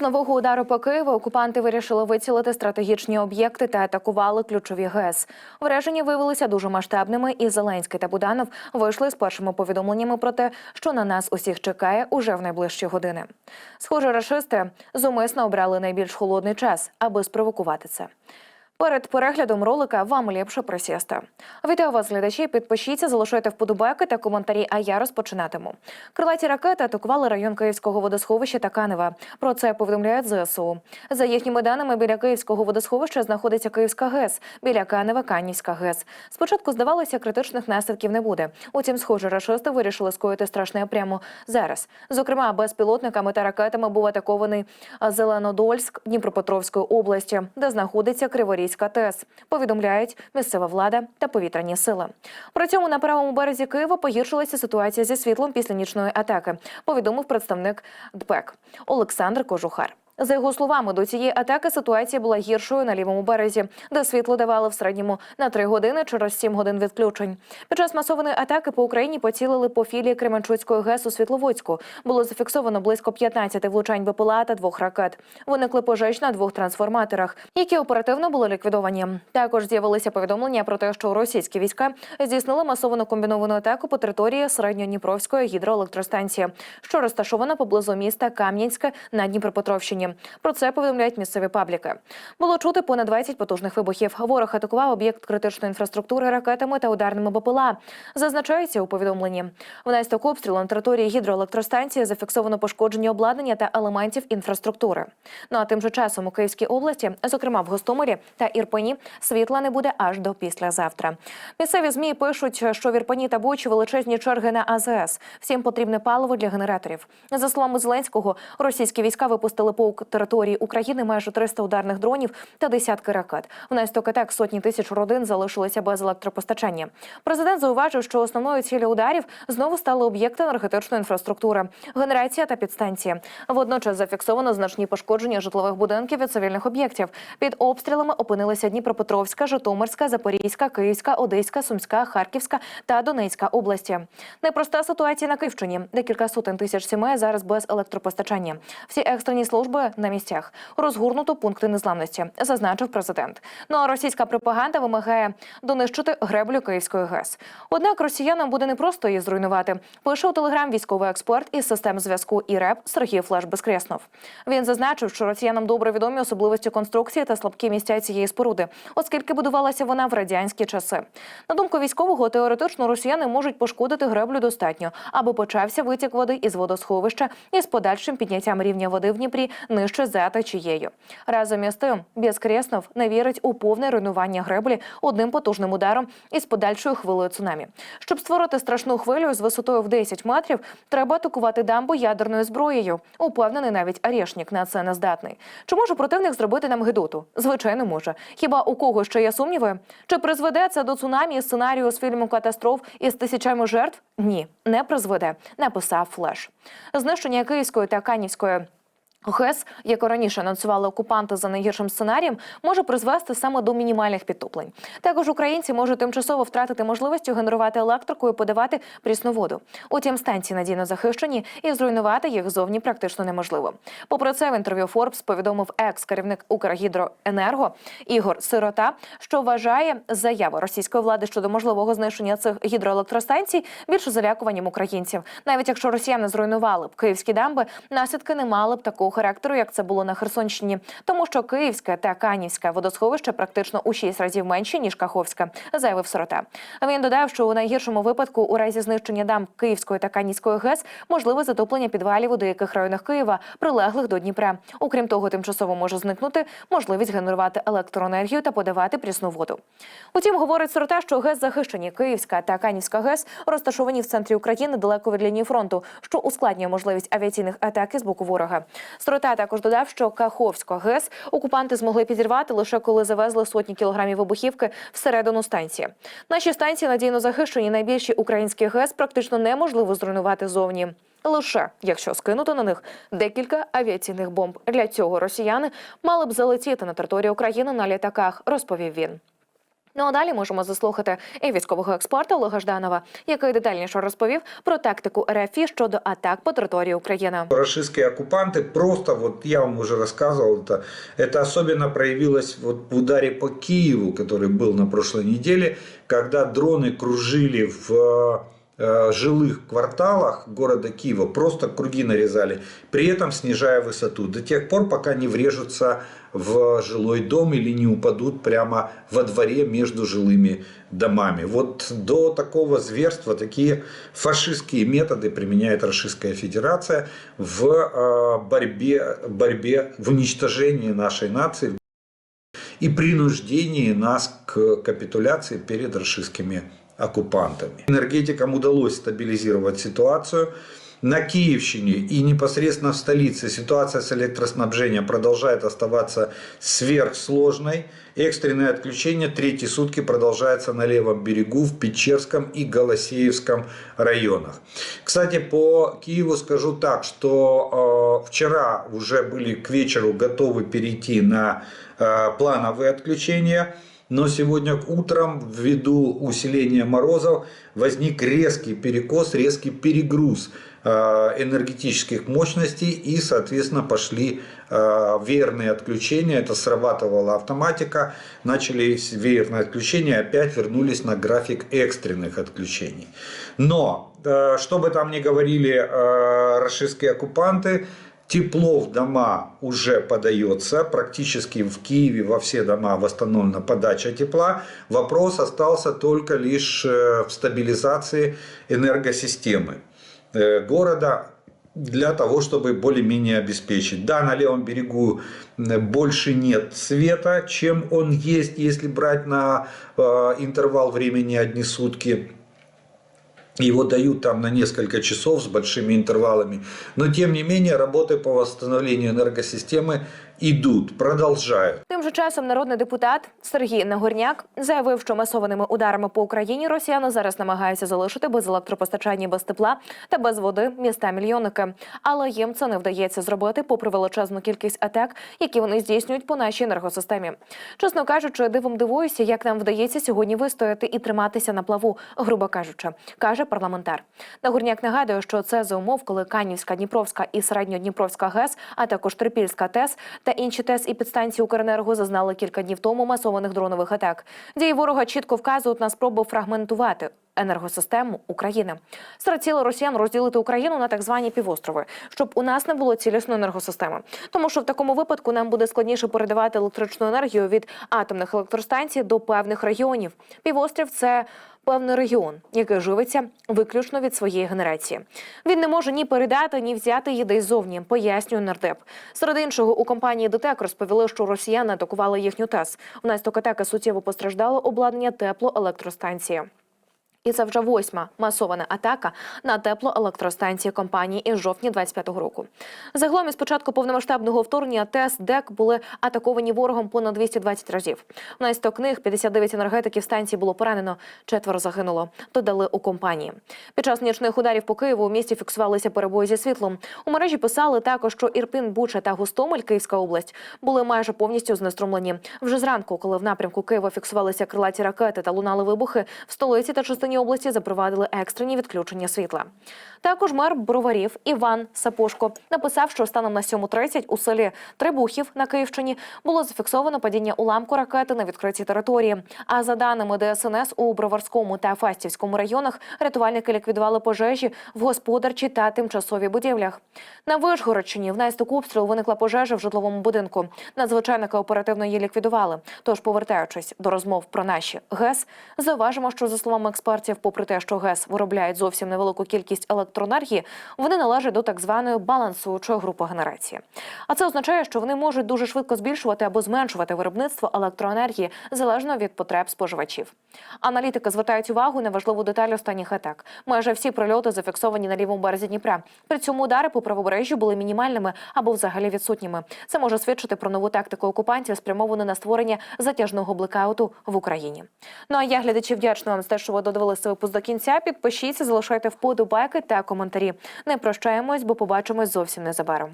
нового удару по Києву окупанти вирішили вицілити стратегічні об'єкти та атакували ключові ГЕС. Враження виявилися дуже масштабними, і Зеленський та Буданов вийшли з першими повідомленнями про те, що на нас усіх чекає уже в найближчі години. Схоже, рашисти зумисно обрали найбільш холодний час, аби спровокувати це. Перед переглядом ролика вам ліпше присісти. Вітаю вас, глядачі. Підпишіться, залишайте вподобайки та коментарі. А я розпочинатиму. Крилаті ракети атакували район Київського водосховища та Канева. Про це повідомляють ЗСУ. За їхніми даними, біля Київського водосховища знаходиться Київська ГЕС, біля Канева Канівська ГЕС. Спочатку здавалося, критичних наслідків не буде. Утім, схоже, рашисти вирішили скоїти страшне прямо зараз. Зокрема, безпілотниками та ракетами був атакований Зеленодольськ Дніпропетровської області, де знаходиться Криворізька ТЕС. Повідомляють місцева влада та повітряні сили. При цьому на правому березі Києва погіршилася ситуація зі світлом після нічної атаки. Повідомив представник ДПЕК Олександр Кожухар. За його словами, до цієї атаки ситуація була гіршою на лівому березі, де світло давали в середньому на 3 години через 7 годин відключень. Під час масованої атаки по Україні поцілили по філії Кременчуцької ГЕС у Світловодську. Було зафіксовано близько 15 влучань БПЛА та двох ракет. Виникли пожеж на двох трансформаторах, які оперативно були ліквідовані. Також з'явилися повідомлення про те, що російські війська здійснили масовану комбіновану атаку по території середньодніпровської гідроелектростанції, що розташована поблизу міста Кам'янське на Дніпропетровщині. Про це повідомляють місцеві пабліки. Було чути понад 20 потужних вибухів. Ворог атакував об'єкт критичної інфраструктури ракетами та ударними БПЛА. Зазначається у повідомленні. Внаслідок обстрілу на території гідроелектростанції зафіксовано пошкодження обладнання та елементів інфраструктури. Ну а тим же часом у Київській області, зокрема в Гостомелі та Ірпені, світла не буде аж до післязавтра. Місцеві змі пишуть, що в Ірпені та Бучі величезні черги на АЗС. Всім потрібне паливо для генераторів. За словами Зеленського, російські війська випустили по території України майже 300 ударних дронів та десятки ракет. Внаслідок атак сотні тисяч родин залишилися без електропостачання. Президент зауважив, що основною цілею ударів знову стали об'єкти енергетичної інфраструктури, генерація та підстанції. Водночас зафіксовано значні пошкодження житлових будинків і цивільних об'єктів. Під обстрілами опинилися Дніпропетровська, Житомирська, Запорізька, Київська, Одеська, Сумська, Харківська та Донецька області. Непроста ситуація на Київщині, де кілька сотень тисяч сімей зараз без електропостачання. Всі екстрені служби на місцях розгорнуто пункти незламності, зазначив президент. Ну а російська пропаганда вимагає донищити греблю Київської ГЕС. Однак росіянам буде не просто її зруйнувати. Пише у телеграм військовий експерт із систем зв'язку і РЕП Сергій Флеш Безкреснов. Він зазначив, що росіянам добре відомі особливості конструкції та слабкі місця цієї споруди, оскільки будувалася вона в радянські часи. На думку військового, теоретично росіяни можуть пошкодити греблю достатньо, аби почався витік води із водосховища із подальшим підняттям рівня води в Дніпрі нижче за течією. Разом із тим, Безкреснов не вірить у повне руйнування греблі одним потужним ударом із подальшою хвилею цунамі. Щоб створити страшну хвилю з висотою в 10 метрів, треба атакувати дамбу ядерною зброєю. Упевнений навіть Арешнік на це не здатний. Чи може противник зробити нам гидоту? Звичайно, може. Хіба у кого ще є сумніви? Чи призведе це до цунамі сценарію з фільму катастроф із тисячами жертв? Ні, не призведе. Написав Флеш. Знищення Київської та Канівської. ГЕС, як раніше анонсували окупанти за найгіршим сценарієм, може призвести саме до мінімальних підтоплень. Також українці можуть тимчасово втратити можливість генерувати електрику і подавати прісну воду. Утім, станції надійно захищені і зруйнувати їх зовні практично неможливо. Попри це, в інтерв'ю Форбс повідомив екс-керівник Укргідроенерго Ігор Сирота, що вважає заяву російської влади щодо можливого знищення цих гідроелектростанцій більше залякуванням українців. Навіть якщо росіяни зруйнували б київські дамби, наслідки не мали б такого характеру, як це було на Херсонщині, тому що Київське та Канівське водосховище практично у шість разів менші ніж Каховське, заявив Сорота. Він додав, що у найгіршому випадку, у разі знищення дамб Київської та Канівської ГЕС, можливе затоплення підвалів у деяких районах Києва, прилеглих до Дніпра. Окрім того, тимчасово може зникнути можливість генерувати електроенергію та подавати прісну воду. Утім, говорить Сорота, що ГЕС захищені Київська та Канівська ГЕС розташовані в центрі України далеко від лінії фронту, що ускладнює можливість авіаційних атак з боку ворога. Строта також додав, що Каховська ГЕС окупанти змогли підірвати лише коли завезли сотні кілограмів вибухівки всередину станції. Наші станції надійно захищені. Найбільші українські ГЕС практично неможливо зруйнувати зовні. Лише якщо скинути на них декілька авіаційних бомб. Для цього росіяни мали б залетіти на територію України на літаках, розповів він. Ну а далі можемо заслухати і військового експерта Олега Жданова, який детальніше розповів про тактику РФІ щодо атак по території України. Российские оккупанты просто, вот я вам уже рассказывал, это, это особенно проявилось вот в ударе по Киеву, который был на прошлой неделе, когда дроны кружили в э, жилых кварталах города Киева, просто круги нарезали, при этом снижая высоту, до тех пор, пока не врежутся в жилой дом или не упадут прямо во дворе между жилыми домами. Вот до такого зверства, такие фашистские методы применяет Российская Федерация в э, борьбе, борьбе, в уничтожении нашей нации и принуждении нас к капитуляции перед российскими оккупантами. Энергетикам удалось стабилизировать ситуацию. На Киевщине и непосредственно в столице ситуация с электроснабжением продолжает оставаться сверхсложной. Экстренное отключение третьи сутки продолжается на левом берегу, в Печерском и Голосеевском районах. Кстати, по Киеву скажу так, что э, вчера уже были к вечеру готовы перейти на э, плановые отключения. Но сегодня утром, ввиду усиления морозов, возник резкий перекос, резкий перегруз э, энергетических мощностей и, соответственно, пошли э, веерные отключения. Это срабатывала автоматика. Начались веерные отключения, опять вернулись на график экстренных отключений. Но, э, что бы там ни говорили российские оккупанты, Тепло в дома уже подается, практически в Киеве во все дома восстановлена подача тепла. Вопрос остался только лишь э, в стабилизации энергосистемы э, города для того, чтобы более-менее обеспечить. Да, на левом берегу больше нет света, чем он есть, если брать на э, интервал времени одни сутки. Его дают там на несколько часов с большими интервалами. Но тем не менее работы по восстановлению энергосистемы идут, продолжают. Тим же часом народний депутат Сергій Нагорняк заявив, що масованими ударами по Україні росіяни зараз намагаються залишити без електропостачання, без тепла та без води міста мільйонники. Але їм це не вдається зробити, попри величезну кількість атак, які вони здійснюють по нашій енергосистемі. Чесно кажучи, дивом дивуюся, як нам вдається сьогодні вистояти і триматися на плаву, грубо кажучи, каже парламентар. Нагорняк нагадує, що це за умов, коли Канівська, Дніпровська і Середньодніпровська ГЕС, а також Трипільська ТЕС та інші ТЕС і підстанції Укренерго зазнали кілька днів тому масованих дронових атак. Дії ворога чітко вказують на спробу фрагментувати. Енергосистему України серед цілих росіян розділити Україну на так звані півострови, щоб у нас не було цілісної енергосистеми. Тому що в такому випадку нам буде складніше передавати електричну енергію від атомних електростанцій до певних регіонів. Півострів це певний регіон, який живиться виключно від своєї генерації. Він не може ні передати, ні взяти її десь зовні, пояснює нардеп. Серед іншого у компанії ДТЕК розповіли, що росіяни атакували їхню ТЕС. Внаслідок атаки суттєво постраждало обладнання теплоелектростанції. І це вже восьма масована атака на теплоелектростанції компанії із жовтня 25-го року. Загалом із початку повномасштабного вторгнення ТЕС ДЕК були атаковані ворогом понад 220 разів. Внаслідок них 59 енергетиків станції було поранено, четверо загинуло. Додали у компанії. Під час нічних ударів по Києву у місті фіксувалися перебої зі світлом. У мережі писали також, що Ірпін, Буча та Гостомель, Київська область, були майже повністю знеструмлені. Вже зранку, коли в напрямку Києва фіксувалися крилаті ракети та лунали вибухи, в столиці та частині області запровадили екстрені відключення світла. Також мер Броварів Іван Сапошко написав, що станом на 7.30 у селі Трибухів на Київщині було зафіксовано падіння уламку ракети на відкритій території. А за даними ДСНС, у Броварському та Фастівському районах рятувальники ліквідували пожежі в господарчій та тимчасовій будівлях. На Вишгородщині внаслідок обстрілу виникла пожежа в житловому будинку. Надзвичайники оперативно її ліквідували. Тож, повертаючись до розмов про наші ГЕС, зауважимо, що за словами експертів, попри те, що ГЕС виробляють зовсім невелику кількість електроенергії, вони належать до так званої балансуючої групи генерації. А це означає, що вони можуть дуже швидко збільшувати або зменшувати виробництво електроенергії залежно від потреб споживачів. Аналітики звертають увагу на важливу деталь останніх атак. Майже всі прильоти зафіксовані на лівому березі Дніпра. При цьому удари по правобережжю були мінімальними або взагалі відсутніми. Це може свідчити про нову тактику окупантів, спрямовану на створення затяжного блекауту в Україні. Ну а я глядачі вдячна вам за те, що ви додивилися випуск до кінця. Підпишіться, залишайте вподобайки та коментарі. Не прощаємось, бо побачимось зовсім незабаром.